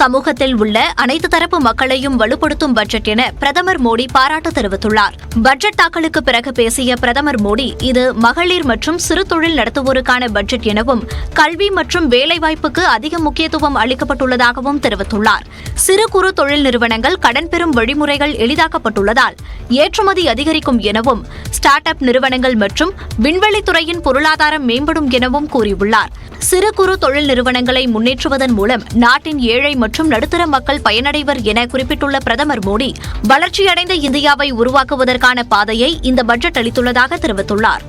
சமூகத்தில் உள்ள அனைத்து தரப்பு மக்களையும் வலுப்படுத்தும் பட்ஜெட் என பிரதமர் மோடி பாராட்டு தெரிவித்துள்ளார். பட்ஜெட் தாக்கலுக்கு பிறகு பேசிய பிரதமர் மோடி இது மகளிர் மற்றும் சிறு தொழில் நடத்துவோருக்கான பட்ஜெட் எனவும் கல்வி மற்றும் வேலைவாய்ப்புக்கு அதிக முக்கியத்துவம் அளிக்கப்பட்டுள்ளதாகவும் தெரிவித்துள்ளார். சிறு குறு தொழில் நிறுவனங்கள் கடன் பெறும் வழிமுறைகள் எளிதாக்கப்பட்டுள்ளதால் ஏற்றுமதி அதிகரிக்கும் எனவும் ஸ்டார்ட் அப் நிறுவனங்கள் மற்றும் விண்வெளித்துறையின் பொருளாதாரம் மேம்படும் எனவும் கூறியுள்ளார். சிறு குறு தொழில் நிறுவனங்களை முன்னேற்றுவதன் மூலம் நாட்டின் ஏழை மற்றும் மற்றும் நடுத்தர மக்கள் பயனடைவர் என குறிப்பிட்டுள்ள பிரதமர் மோடி வளர்ச்சியடைந்த இந்தியாவை உருவாக்குவதற்கான பாதையை இந்த பட்ஜெட் அளித்துள்ளதாக தெரிவித்துள்ளார்.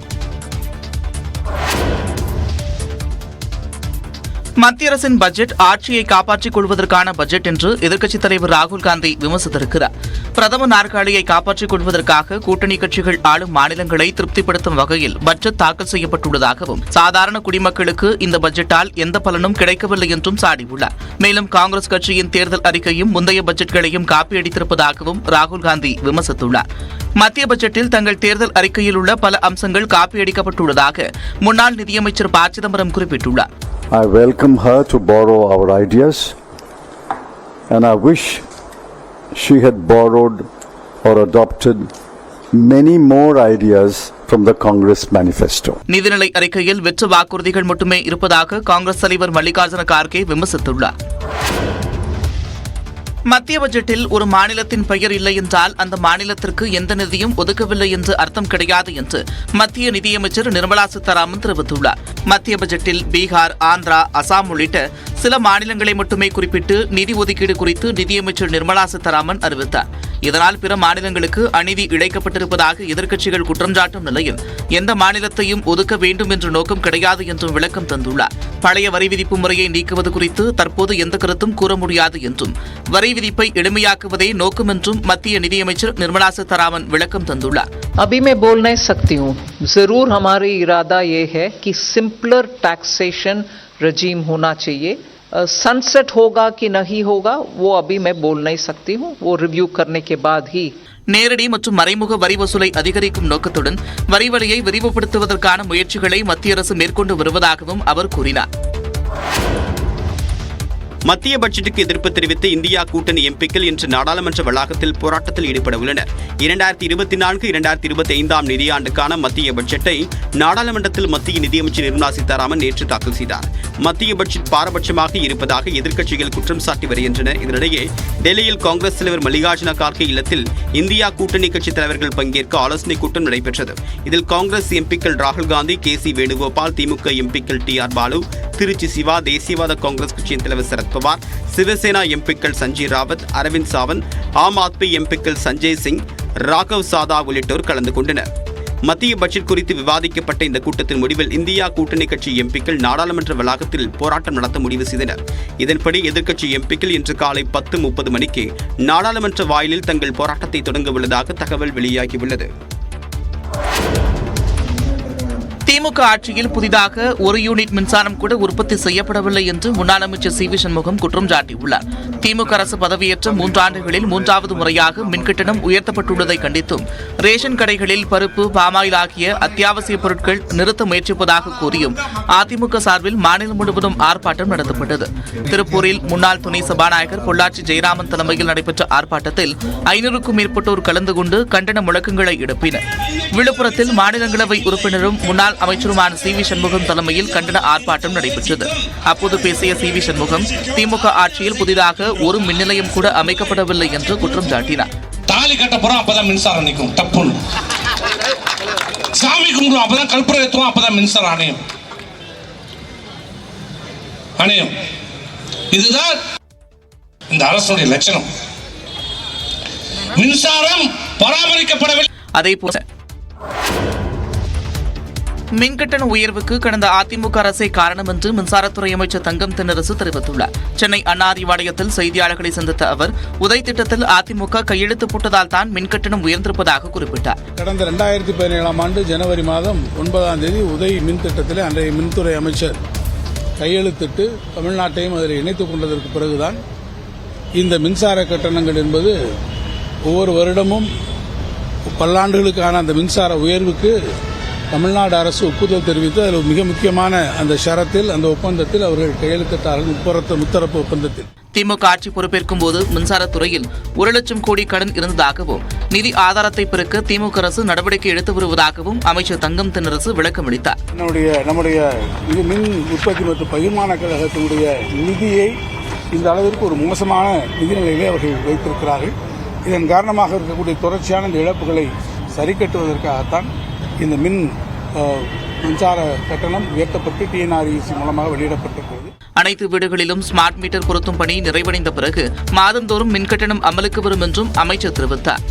மத்திய அரசின் பட்ஜெட் ஆட்சியை காப்பாற்றிக் கொள்வதற்கான பட்ஜெட் என்று எதிர்க்கட்சித் தலைவர் ராகுல் காந்தி விமர்சித்திருக்கிறார். பிரதமர் நாற்காலியை காப்பாற்றிக் கொள்வதற்காக கூட்டணி கட்சிகள் ஆளும் மாநிலங்களை திருப்திப்படுத்தும் வகையில் பட்ஜெட் தாக்கல் செய்யப்பட்டுள்ளதாகவும் சாதாரண குடிமக்களுக்கு இந்த பட்ஜெட்டால் எந்த பலனும் கிடைக்கவில்லை என்றும் சாடியுள்ளார். மேலும் காங்கிரஸ் கட்சியின் தேர்தல் அறிக்கையும் முந்தைய பட்ஜெட்களையும் காப்பியடித்திருப்பதாகவும் ராகுல் காந்தி விமர்சித்துள்ளார். மத்திய பட்ஜெட்டில் தங்கள் தேர்தல் அறிக்கையில் உள்ள பல அம்சங்கள் காப்பியடிக்கப்பட்டுள்ளதாக முன்னாள் நிதியமைச்சர் ப. சிதம்பரம் குறிப்பிட்டுள்ளார். Welcome her to borrow our ideas, and I wish she had borrowed or adopted many more ideas from the Congress manifesto. நிதிநிலை அறிக்கையில் வெற்று வாக்குறுதிகள் மட்டுமே இருப்பதாக காங்கிரஸ் தலைவர் மல்லிகார்ஜுன கார்கே விமர்சித்துள்ளார் மத்திய பட்ஜெட்டில் ஒரு மாநிலத்தின் பெயர் இல்லை என்றால் அந்த மாநிலத்திற்கு எந்த நிதியும் ஒதுக்கவில்லை என்று அர்த்தம் கிடையாது என்று மத்திய நிதியமைச்சர் நிர்மலா சீதாராமன் தெரிவித்துள்ளார். மத்திய பட்ஜெட்டில் பீகார் ஆந்திரா அசாம் உள்ளிட்ட சில மாநிலங்களை மட்டுமே குறிப்பிட்டு நிதி ஒதுக்கீடு குறித்து நிதியமைச்சர் நிர்மலா சீதாராமன் அறிவித்தார் இதனால் பிற மாநிலங்களுக்கு அநீதி இழைக்கப்பட்டிருப்பதாக எதிர்க்கட்சிகள் குற்றம் சாட்டும் நிலையில் எந்த மாநிலத்தையும் ஒதுக்க வேண்டும் என்ற நோக்கம் கிடையாது என்றும் விளக்கம் தந்துள்ளார் பழைய வரி விதிப்பு முறையை நீக்குவது குறித்து தற்போது எந்த கருத்தும் கூற முடியாது என்றும் வரி விதிப்பை எளிமையாக்குவதே நோக்கம் என்றும் மத்திய நிதியமைச்சர் நிர்மலா சீதாராமன் விளக்கம் தந்துள்ளார் अभी मैं बोल नहीं सकती हूँ जरूर हमारी इरादा ये है कि सिंपलर टैक्सेशन रजीम होना चाहिए सनसेट होगा कि नहीं होगा वो अभी मैं बोल नहीं सकती हूँ वो रिव्यू करने के बाद ही நேரடி மற்றும் மறைமுக வரி வசூலை அதிகரிக்கும் நோக்கத்துடன் வரி வழியை விரிவுபடுத்துவதற்கான முயற்சிகளை மத்திய அரசு மேற்கொண்டு வருவதாகவும் அவர் கூறினார் மத்திய பட்ஜெட்டுக்கு எதிர்ப்பு தெரிவித்து இந்தியா கூட்டணி எம்பிக்கள் இன்று நாடாளுமன்ற வளாகத்தில் போராட்டத்தில் ஈடுபட உள்ளனர். இரண்டாயிரத்தி இருபத்தி நான்கு இரண்டாயிரத்தி இருபத்தி ஐந்தாம் நிதியாண்டுக்கான மத்திய பட்ஜெட்டை நாடாளுமன்றத்தில் மத்திய நிதியமைச்சர் நிர்மலா சீதாராமன் நேற்று தாக்கல் செய்தார். மத்திய பட்ஜெட் பாரபட்சமாக இருப்பதாக எதிர்க்கட்சிகள் குற்றம் சாட்டி வருகின்றன. இதனிடையே டெல்லியில் காங்கிரஸ் தலைவர் மல்லிகார்ஜுன கார்கே இல்லத்தில் இந்தியா கூட்டணி கட்சி தலைவர்கள் பங்கேற்க ஆலோசனை கூட்டம் நடைபெற்றது. இதில் காங்கிரஸ் எம்பிக்கள் ராகுல் காந்தி கே சி வேணுகோபால் திமுக எம்பிக்கள் டி ஆர் பாலு திருச்சி சிவா தேசியவாத காங்கிரஸ் கட்சியின் தலைவர் சரத்பவார் சிவசேனா எம்பிக்கள் சஞ்சய் ராவத் அரவிந்த் சாவந்த் ஆம் ஆத்மி எம்பிக்கள் சஞ்சய் சிங் ராகவ் சாதா உள்ளிட்டோர் கலந்து கொண்டனர். மத்திய பட்ஜெட் குறித்து விவாதிக்கப்பட்ட இந்த கூட்டத்தின் முடிவில் இந்தியா கூட்டணி கட்சி எம்பிக்கள் நாடாளுமன்ற வளாகத்தில் போராட்டம் நடத்த முடிவு செய்தனர். இதன்படி எதிர்க்கட்சி எம்பிக்கள் இன்று காலை பத்து முப்பது மணிக்கு நாடாளுமன்ற வாயிலில் தங்கள் போராட்டத்தை தொடங்க உள்ளதாக தகவல் வெளியாகியுள்ளது. திமுக ஆட்சியில் புதிதாக ஒரு யூனிட் மின்சாரம் கூட உற்பத்தி செய்யப்படவில்லை என்று முன்னாள் அமைச்சர் சி வி சண்முகம் குற்றம் சாட்டியுள்ளார். திமுக அரசு பதவியேற்ற மூன்றாண்டுகளில் மூன்றாவது முறையாக மின்கட்டணம் உயர்த்தப்பட்டுள்ளதை கண்டித்தும் ரேஷன் கடைகளில் பருப்பு பாமாயில் ஆகிய அத்தியாவசிய பொருட்கள் நிறுத்த முயற்சிப்பதாக கூறியும் அதிமுக சார்பில் மாநிலம் முழுவதும் ஆர்ப்பாட்டம் நடத்தப்பட்டது. திருப்பூரில் முன்னாள் துணை சபாநாயகர் பொள்ளாச்சி ஜெயராமன் தலைமையில் நடைபெற்ற ஆர்ப்பாட்டத்தில் ஐநூறுக்கும் மேற்பட்டோர் கலந்து கொண்டு கண்டன முழக்கங்களை எழுப்பினர். விழுப்புரத்தில் மாநிலங்களவை உறுப்பினரும் முன்னாள் அமைச்சருமான சி வி சண்முகம் தலைமையில் கண்டன ஆர்ப்பாட்டம் நடைபெற்றது. அப்போது பேசிய சி வி சண்முகம் திமுக ஆட்சியில் புதிதாக ஒரு மின் நிலையம் கூட அமைக்கப்படவில்லை என்று குற்றம் சாட்டினார். தாலி கட்ட போறோம் அப்பதான் மின்சாரம் நிற்கும் தப்புன்னு. சாமி கும்பிடுவோம் அப்பதான் கல்புரம் ஏற்றுவோம் அப்பதான் மின்சாரம் அணையும். அணையும். இதுதான் இந்த அரசுடைய லட்சணம். மின்சாரம் பராமரிக்கப்படவில்லை. அதேபோல மின்கட்டண உயர்வுக்கு கடந்த அதிமுக அரசே காரணம் என்று மின்சாரத்துறை அமைச்சர் தங்கம் தென்னரசு தெரிவித்துள்ளார். சென்னை அண்ணாதிவாளையத்தில் செய்தியாளர்களை சந்தித்த அவர் உதய் திட்டத்தில் அதிமுக கையெழுத்து போட்டதால் தான் மின்கட்டணம் உயர்ந்திருப்பதாக குறிப்பிட்டார். கடந்த ரெண்டாயிரத்தி பதினேழாம் ஆண்டு ஜனவரி மாதம் ஒன்பதாம் தேதி உதய் மின் திட்டத்தில் அன்றைய மின்துறை அமைச்சர் கையெழுத்திட்டு தமிழ்நாட்டையும் அதில் இணைத்துக் கொண்டதற்கு பிறகுதான் இந்த மின்சார கட்டணங்கள் என்பது ஒவ்வொரு வருடமும் பல்லாண்டுகளுக்கான அந்த மின்சார உயர்வுக்கு தமிழ்நாடு அரசு ஒப்புதல் தெரிவித்து அதில் மிக முக்கியமான அந்த ஷரத்தில் அந்த ஒப்பந்தத்தில் அவர்கள் கையெழுத்திட்டார்கள் முப்பரத்து முத்தரப்பு ஒப்பந்தத்தில். திமுக ஆட்சி பொறுப்பேற்கும் போது மின்சாரத்துறையில் ஒரு லட்சம் கோடி கடன் இருந்ததாகவும் நிதி ஆதாரத்தை பெருக்க திமுக அரசு நடவடிக்கை எடுத்து வருவதாகவும் அமைச்சர் தங்கம் தென்னரசு விளக்கமளித்தார். நம்முடைய நம்முடைய இது மின் உற்பத்தி மற்றும் பகிர்மான கழகத்தினுடைய நிதியை இந்த அளவிற்கு ஒரு மோசமான நிதி நிலையிலே அவர்கள் வைத்திருக்கிறார்கள். இதன் காரணமாக இருக்கக்கூடிய தொடர்ச்சியான இந்த இழப்புகளை சரி கட்டுவதற்காகத்தான் இந்த மின் மின்சார கட்டணம் உயர்த்தப்பட்டு டிஎன்ஆர்இசி மூலமாக வெளியிடப்பட்டிருக்கிறது. அனைத்து வீடுகளிலும் ஸ்மார்ட் மீட்டர் பொருத்தும் பணி நிறைவடைந்த பிறகு மாதந்தோறும் மின்கட்டணம் அமலுக்கு வரும் என்றும் அமைச்சர் தெரிவித்தார்.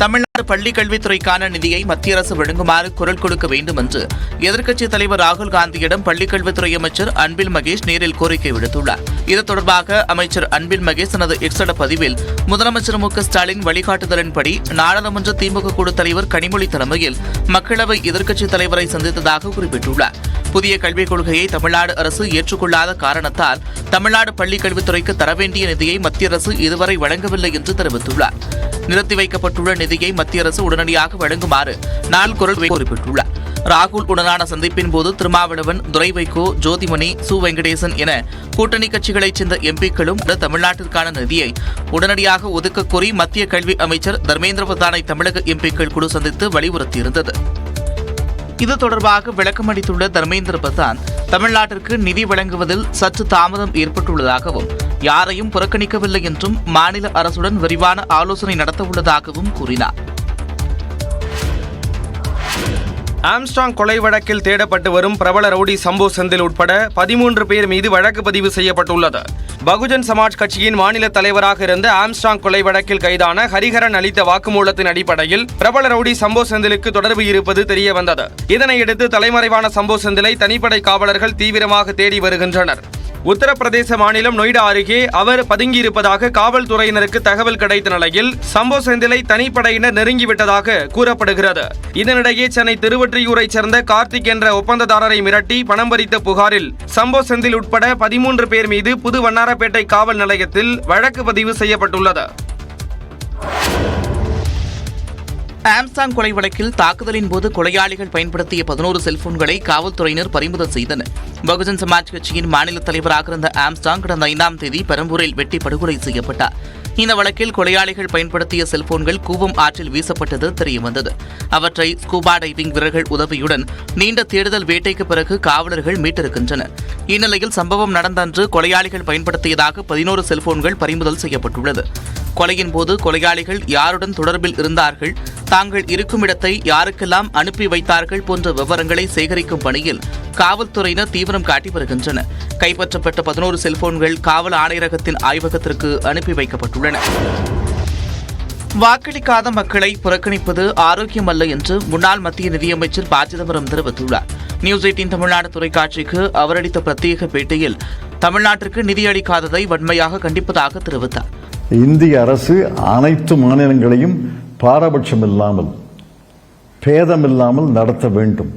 தமிழ்நாடு பள்ளிக் கல்வித்துறைக்கான நிதியை மத்திய அரசு வழங்குமாறு குரல் கொடுக்க வேண்டும் என்று எதிர்க்கட்சித் தலைவர் ராகுல் காந்தியிடம் பள்ளிக் கல்வித்துறை அமைச்சர் அன்பில் மகேஷ் நேரில் கோரிக்கை விடுத்துள்ளார். இது தொடர்பாக அமைச்சர் அன்பில் மகேஷ் தனது எக்ஸட பதிவில் முதலமைச்சர் மு க ஸ்டாலின் வழிகாட்டுதலின்படி நாடாளுமன்ற திமுக குழு தலைவர் கனிமொழி தலைமையில் மக்களவை எதிர்க்கட்சித் தலைவரை சந்தித்ததாக குறிப்பிட்டுள்ளார். புதிய கல்விக் கொள்கையை தமிழ்நாடு அரசு ஏற்றுக்கொள்ளாத காரணத்தால் தமிழ்நாடு பள்ளிக் கல்வித்துறைக்கு தர வேண்டிய நிதியை மத்திய அரசு இதுவரை வழங்கவில்லை என்று தெரிவித்துள்ளார். நிறுத்தி வைக்கப்பட்டுள்ள நிதியை மத்திய அரசு உடனடியாக வழங்குமாறு நாள் குரல் குறிப்பிட்டுள்ளார். ராகுல் உடனான சந்திப்பின் போது திருமாவளவன் துரை வைகோ ஜோதிமணி சு. வெங்கடேசன் என கூட்டணி கட்சிகளைச் சேர்ந்த எம்பிக்களும் தமிழ்நாட்டிற்கான நிதியை உடனடியாக ஒதுக்கக் கோரி மத்திய கல்வி அமைச்சர் தர்மேந்திர பிரதானை தமிழக எம்பிக்கள் குழு சந்தித்து வலியுறுத்தியிருந்தது. இது தொடர்பாக விளக்கமளித்துள்ள தர்மேந்திர பிரதான் தமிழ்நாட்டிற்கு நிதி வழங்குவதில் சற்று தாமதம் ஏற்பட்டுள்ளதாகவும் யாரையும் புறக்கணிக்கவில்லை என்றும் மாநில அரசுடன் விரிவான ஆலோசனை நடத்தவுள்ளதாகவும் கூறினார். ஆம்ஸ்ட்ராங் கொலை வழக்கில் தேடப்பட்டு வரும் பிரபல ரவுடி சம்போ செந்தில் உட்பட பதிமூன்று பேர் மீது வழக்கு பதிவு செய்யப்பட்டுள்ளது. பகுஜன் சமாஜ் கட்சியின் மாநில தலைவராக இருந்த ஆம்ஸ்ட்ராங் கொலை வழக்கில் கைதான ஹரிஹரன் அளித்த வாக்குமூலத்தின் அடிப்படையில் பிரபல ரவுடி சம்போ செந்திலுக்கு தொடர்பு இருப்பது தெரிய வந்தது இதனையடுத்து தலைமறைவான சம்போ செந்திலை தனிப்படை காவலர்கள் தீவிரமாக தேடி வருகின்றனர். உத்தரப்பிரதேச மாநிலம் நொய்டா அருகே அவர் பதுங்கியிருப்பதாக காவல்துறையினருக்கு தகவல் கிடைத்த நிலையில் சம்போ செந்திலை தனிப்படையினர் நெருங்கிவிட்டதாக கூறப்படுகிறது. இதனிடையே சென்னை திருவொற்றியூரைச் சேர்ந்த கார்த்திக் என்ற ஒப்பந்ததாரரை மிரட்டி பணம் பறித்த புகாரில் சம்போ செந்தில் உட்பட பதிமூன்று பேர் மீது புது வண்ணாரப்பேட்டை காவல் நிலையத்தில் வழக்கு பதிவு செய்யப்பட்டுள்ளது. ஆம்சாங் கொலை வழக்கில் தாக்குதலின் போது கொலையாளிகள் பயன்படுத்திய பதினோரு செல்போன்களை காவல்துறையினர் பறிமுதல் செய்தனர். பகுஜன் சமாஜ் கட்சியின் மாநில தலைவராக இருந்த ஆம்சாங் கடந்த ஐந்தாம் தேதி பெரம்பூரில் வெட்டி படுகொலை செய்யப்பட்டார். இந்த வழக்கில் கொலையாளிகள் பயன்படுத்திய செல்போன்கள் கூவம் ஆற்றில் வீசப்பட்டது தெரியவந்தது. அவற்றை ஸ்கூபா டைவிங் வீரர்கள் உதவியுடன் நீண்ட தேடுதல் வேட்டைக்கு பிறகு காவலர்கள் மீட்டிருக்கின்றனர் இந்நிலையில் சம்பவம் நடந்த அன்று கொலையாளிகள் பயன்படுத்தியதாக பதினோரு செல்போன்கள் பறிமுதல் செய்யப்பட்டுள்ளது. கொலையின் போது கொலையாளிகள் யாருடன் தொடர்பில் இருந்தார்கள் தாங்கள் இருக்கும் இடத்தை யாருக்கெல்லாம் அனுப்பி வைத்தார்கள் போன்ற விவரங்களை சேகரிக்கும் பணியில் காவல்துறையினர் தீவிரம் காட்டி வருகின்றனர். கைப்பற்றப்பட்ட பதினோரு செல்போன்கள் காவல் ஆணையரகத்தின் ஆய்வகத்திற்கு அனுப்பி வைக்கப்பட்டுள்ளன. வாக்களிக்காத மக்களை புறக்கணிப்பது ஆரோக்கியமல்ல என்று முன்னாள் மத்திய நிதியமைச்சர் ப சிதம்பரம் தெரிவித்துள்ளார். நியூஸ் எயிட்டின் தமிழ்நாடு தொலைக்காட்சிக்கு அவர் அளித்த பிரத்யேக பேட்டியில் தமிழ்நாட்டிற்கு நிதியளிக்காததை வன்மையாக கண்டிப்பதாக தெரிவித்தார். இந்திய அரசு அனைத்து மாநிலங்களையும் பாரபட்சம் இல்லாமல் பேதமில்லாமல் நடத்த வேண்டும்.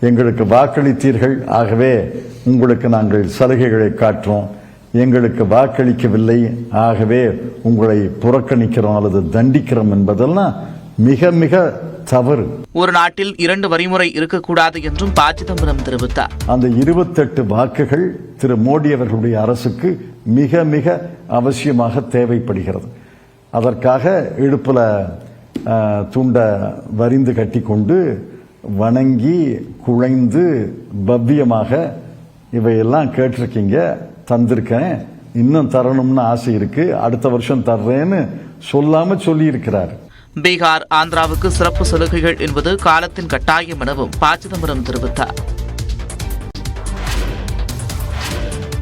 எங்களுக்கு வாக்களித்தீர்கள். ஆகவே உங்களுக்கு நாங்கள் சலுகைகளை காட்டுறோம் எங்களுக்கு வாக்களிக்கவில்லை. ஆகவே உங்களை புறக்கணிக்கிறோம் அல்லது தண்டிக்கிறோம் என்பதெல்லாம் மிக மிக தவறு. ஒரு நாட்டில் இரண்டு வரிமுறை இருக்கக்கூடாது என்றும் ப சிதம்பரம் தெரிவித்தார். அந்த இருபத்தெட்டு வாக்குகள் திரு மோடி அவர்களுடைய அரசுக்கு மிக மிக அவசியமாக தேவைப்படுகிறது. அதற்காக இடுப்பில் துண்டை வரிந்து வரிந்து கட்டிக்கொண்டு வணங்கி குழைந்து பவ்யமாக இவையெல்லாம் கேட்டிருக்கீங்க தந்திருக்கேன். இன்னும் தரணும்னு ஆசை இருக்கு. அடுத்த வருஷம் தர்றேன்னு சொல்லாம சொல்லியிருக்கிறார். பீகார் ஆந்திராவுக்கு சிறப்பு சலுகைகள் என்பது காலத்தின் கட்டாயம் எனவும் ப சிதம்பரம் தெரிவித்தார்.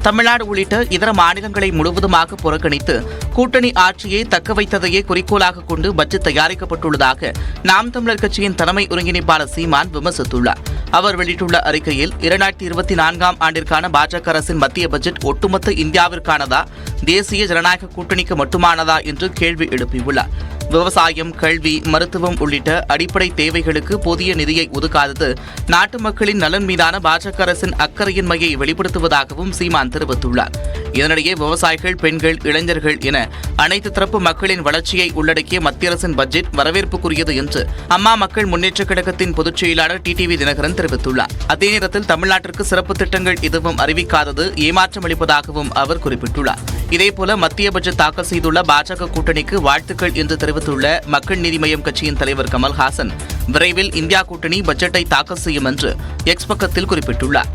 தமிழ்நாடு உள்ளிட்ட இதர மாநிலங்களை முழுவதுமாக புறக்கணித்து கூட்டணி ஆட்சியை தக்க வைத்ததையே குறிக்கோளாக கொண்டு பட்ஜெட் தயாரிக்கப்பட்டுள்ளதாக நாம் தமிழர் கட்சியின் தலைமை ஒருங்கிணைப்பாளர் சீமான் விமர்சித்துள்ளார். அவர் வெளியிட்டுள்ள அறிக்கையில் இரண்டாயிரத்தி இருபத்தி நான்காம் ஆண்டிற்கான பாஜக அரசின் மத்திய பட்ஜெட் ஒட்டுமொத்த இந்தியாவிற்கானதா தேசிய ஜனநாயக கூட்டணிக்கு மட்டுமானதா என்று கேள்வி எழுப்பியுள்ளார். விவசாயம் கல்வி மருத்துவம் உள்ளிட்ட அடிப்படை தேவைகளுக்கு போதிய நிதியை ஒதுக்காதது நாட்டு மக்களின் நலன் மீதான பாஜக அரசின் அக்கறையின்மையை வெளிப்படுத்துவதாகவும் சீமான் தெரிவித்துள்ளார். இதனிடையே விவசாயிகள் பெண்கள் இளைஞர்கள் என அனைத்து தரப்பு மக்களின் வளர்ச்சியை உள்ளடக்கிய மத்திய அரசின் பட்ஜெட் வரவேற்புக்குரியது என்று அம்மா மக்கள் முன்னேற்றக் கழகத்தின் பொதுச் செயலாளர் டிடிவி தினகரன் தெரிவித்துள்ளார். அதே நேரத்தில் தமிழ்நாட்டிற்கு சிறப்பு திட்டங்கள் எதுவும் அறிவிக்காதது ஏமாற்றம் அளிப்பதாகவும் அவர் குறிப்பிட்டுள்ளார். இதேபோல மத்திய பட்ஜெட் தாக்கல் செய்துள்ள பாஜக கூட்டணிக்கு வாழ்த்துக்கள் என்று தெரிவித்துள்ள மக்கள் நீதி மய்யம் கட்சியின் தலைவர் கமல்ஹாசன் விரைவில் இந்தியா கூட்டணி பட்ஜெட்டை தாக்கல் செய்யும் என்று எக்ஸ் பக்கத்தில் குறிப்பிட்டுள்ளார்.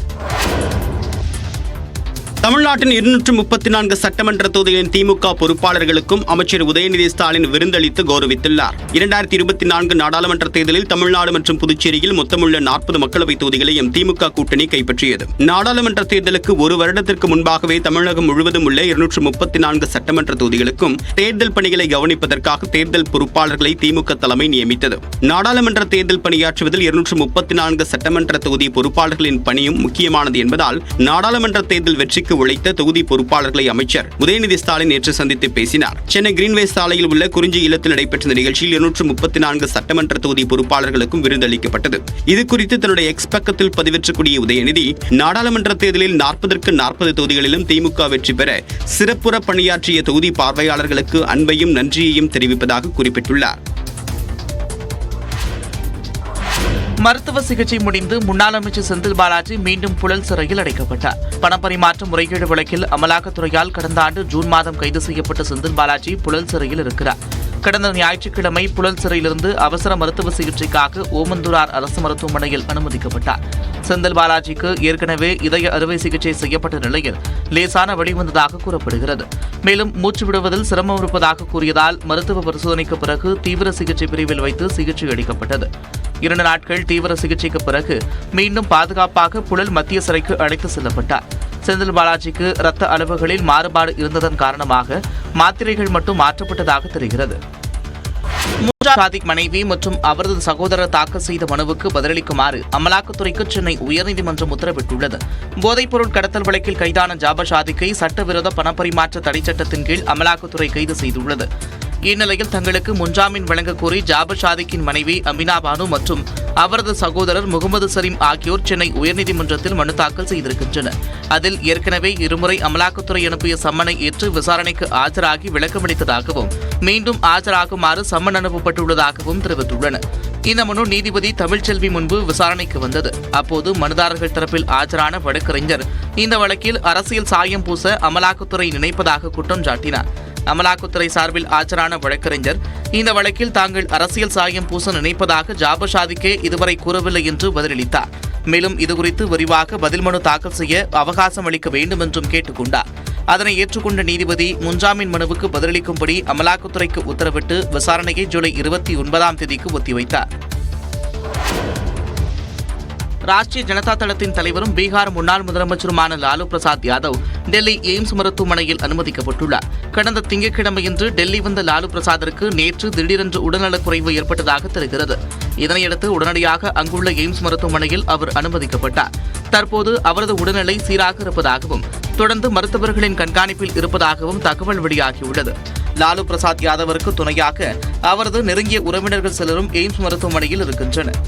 தமிழ்நாட்டின் இருநூற்று முப்பத்தி நான்கு சட்டமன்ற தொகுதிகளின் திமுக பொறுப்பாளர்களுக்கும் அமைச்சர் உதயநிதி ஸ்டாலின் விருந்தளித்து கௌரவித்துள்ளார். இரண்டாயிரத்தி இருபத்தி நான்கு நாடாளுமன்ற தேர்தலில் தமிழ்நாடு மற்றும் புதுச்சேரியில் மொத்தமுள்ள நாற்பது மக்களவைத் தொகுதிகளையும் திமுக கூட்டணி கைப்பற்றியது. நாடாளுமன்ற தேர்தலுக்கு ஒரு வருடத்திற்கு முன்பாகவே தமிழகம் முழுவதும் உள்ள இருநூற்று முப்பத்தி நான்கு சட்டமன்ற தொகுதிகளுக்கும் தேர்தல் பணிகளை கவனிப்பதற்காக தேர்தல் பொறுப்பாளர்களை திமுக தலைமை நியமித்தது. நாடாளுமன்ற தேர்தல் பணியாற்றுவதில் இருநூற்று முப்பத்தி நான்கு சட்டமன்ற தொகுதி பொறுப்பாளர்களின் பணியும் முக்கியமானது என்பதால் நாடாளுமன்ற தேர்தல் வெற்றிக்கு உழைத்த தொகுதி பொறுப்பாளர்களை அமைச்சர் உதயநிதி ஸ்டாலின் நேற்று சந்தித்து பேசினார். சென்னை கிரீன்வே சாலையில் உள்ள குறிஞ்சி இல்லத்தில் நடைபெற்ற இந்த நிகழ்ச்சியில் இருநூற்று முப்பத்தி நான்கு சட்டமன்ற தொகுதி பொறுப்பாளர்களுக்கும் விருந்தளிக்கப்பட்டது இது குறித்து தன்னுடைய எக்ஸ் பக்கத்தில் பதிவேற்றக்கூடிய உதயநிதி நாடாளுமன்ற தேர்தலில் நாற்பதற்கு நாற்பது தொகுதிகளிலும் திமுக வெற்றி பெற சிறப்புற பணியாற்றிய தொகுதி பார்வையாளர்களுக்கு அன்பையும் நன்றியையும் தெரிவிப்பதாக குறிப்பிட்டுள்ளார். மருத்துவ சிகிச்சை முடிந்து முன்னாள் அமைச்சர் செந்தில் பாலாஜி மீண்டும் புழல் சிறையில் அடைக்கப்பட்டார். பணப்பரிமாற்ற முறைகேடு வழக்கில் அமலாக்கத்துறையால் கடந்த ஆண்டு ஜூன் மாதம் கைது செய்யப்பட்ட செந்தில் பாலாஜி புழல் சிறையில் இருக்கிறார். கடந்த ஞாயிற்றுக்கிழமை புழல் சிறையிலிருந்து அவசர மருத்துவ சிகிச்சைக்காக ஓமந்தூரார் அரசு மருத்துவமனையில் அனுமதிக்கப்பட்டார். செந்தில் பாலாஜிக்கு ஏற்கனவே இதய அறுவை சிகிச்சை செய்யப்பட்ட நிலையில் லேசான வழிவந்ததாக கூறப்படுகிறது. மேலும் மூச்சு விடுவதில் சிரமம் இருப்பதாக கூறியதால் மருத்துவ பரிசோதனைக்கு பிறகு தீவிர சிகிச்சை பிரிவில் வைத்து சிகிச்சை அளிக்கப்பட்டது. இரண்டு நாட்கள் தீவிர சிகிச்சைக்கு பிறகு மீண்டும் பாதுகாப்பாக புழல் மத்திய சிறைக்கு அழைத்து செல்லப்பட்டார். செந்தில் பாலாஜிக்கு இரத்த அளவுகளில் மாறுபாடு இருந்ததன் காரணமாக மாத்திரைகள் மட்டும் மாற்றப்பட்டதாக தெரிகிறது. சாதிக் மனைவி மற்றும் அவரது சகோதரர் தாக்கல் செய்த மனுவுக்கு பதிலளிக்குமாறு அமலாக்கத்துறைக்கு சென்னை உயர்நீதிமன்றம் உத்தரவிட்டுள்ளது. போதைப்பொருள் கடத்தல் வழக்கில் கைதான ஜாபர் சாதிக்கை சட்டவிரோத பணப்பரிமாற்ற தடை சட்டத்தின் கீழ் அமலாக்கத்துறை கைது செய்துள்ளது. இந்நிலையில் தங்களுக்கு முன்ஜாமீன் வழங்க கோரி ஜாபர் ஷாதிக்கின் மனைவி அமினா பானு மற்றும் அவரது சகோதரர் முகமது சலீம் ஆகியோர் சென்னை உயர்நீதிமன்றத்தில் மனு தாக்கல் செய்திருக்கின்றனர். அதில் ஏற்கனவே இருமுறை அமலாக்கத்துறை அனுப்பிய சம்மனை ஏற்று விசாரணைக்கு ஆஜராகி விளக்கமளித்ததாகவும் மீண்டும் ஆஜராகுமாறு சம்மன் அனுப்பப்பட்டுள்ளதாகவும் தெரிவித்துள்ளனர். இந்த மனு நீதிபதி தமிழ்ச்செல்வி முன்பு விசாரணைக்கு வந்தது. அப்போது மனுதாரர்கள் தரப்பில் ஆஜரான வழக்கறிஞர் இந்த வழக்கில் அரசியல் சாயம் பூச அமலாக்கத்துறை நினைப்பதாக குற்றம் சாட்டினார். அமலாக்கத்துறை சார்பில் ஆஜரான வழக்கறிஞர் இந்த வழக்கில் தாங்கள் அரசியல் சாயம் பூச நினைப்பதாக ஜாபர் ஷாதிக்கே இதுவரை கூறவில்லை என்று பதிலளித்தார். மேலும் இதுகுறித்து விரிவாக பதில் மனு தாக்கல் செய்ய அவகாசம் அளிக்க வேண்டும் என்றும் கேட்டுக்கொண்டார். அதனை ஏற்றுக்கொண்ட நீதிபதி முன்ஜாமீன் மனுவுக்கு பதிலளிக்கும்படி அமலாக்கத்துறைக்கு உத்தரவிட்டு விசாரணையை ஜூலை இருபத்தி ஒன்பதாம் தேதிக்கு ஒத்திவைத்தார். ராஷ்டிரிய ஜனதா தளத்தின் தலைவரும் பீகார் முன்னாள் முதலமைச்சருமான லாலு பிரசாத் யாதவ் டெல்லி எய்ம்ஸ் மருத்துவமனையில் அனுமதிக்கப்பட்டுள்ளார். கடந்த திங்கட்கிழமையன்று டெல்லி வந்த லாலு பிரசாத்திற்கு நேற்று திடீரென்று உடல்நலக்குறைவு ஏற்பட்டதாக தெரிகிறது. இதனையடுத்து உடனடியாக அங்குள்ள எய்ம்ஸ் மருத்துவமனையில் அவர் அனுமதிக்கப்பட்டார். தற்போது அவரது உடல்நிலை சீராக இருப்பதாகவும் தொடர்ந்து மருத்துவர்களின் கண்காணிப்பில் இருப்பதாகவும் தகவல் வெளியாகியுள்ளது. லாலு பிரசாத் யாதவருக்கு துணையாக அவரது நெருங்கிய உறவினர்கள் சிலரும் எய்ம்ஸ் மருத்துவமனையில் இருக்கின்றனர்.